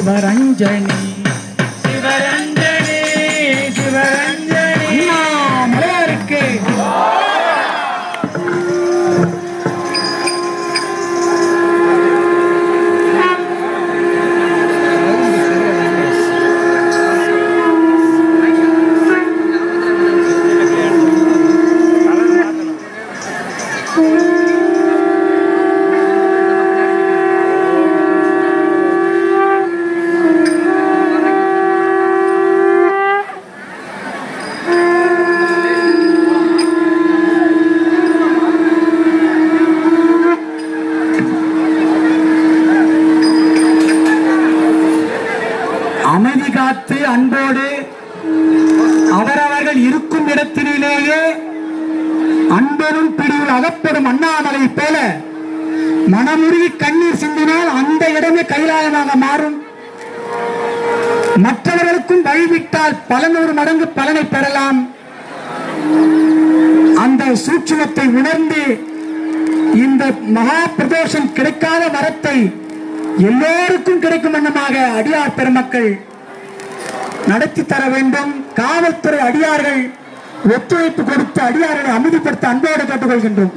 barang jani si அன்போடு அவரவர்கள் இருக்கும் இடத்திலேயே அன்பனும் பிடியில் அகப்படும் அண்ணாமலை போல மனமுருகி கண்ணீர் சிந்தினால் அந்த இடமே கைலாயமாக மாறும். மற்றவர்களுக்கும் வழிவிட்டால் பல நூறு மடங்கு பலனை பெறலாம். அந்த சூட்சுமத்தை உணர்ந்து இந்த மகா பிரதோஷம் கிடைக்காத வரத்தை எல்லோருக்கும் கிடைக்கும் வண்ணமாக அடியார் பெருமக்கள் நடத்தி தர வேண்டும். காவல்துறை அடியார்கள் ஒத்துழைப்பு கொடுத்து அடியார்களை அமைதிப்படுத்த அன்போடு கேட்டுக்கொள்கின்றோம்.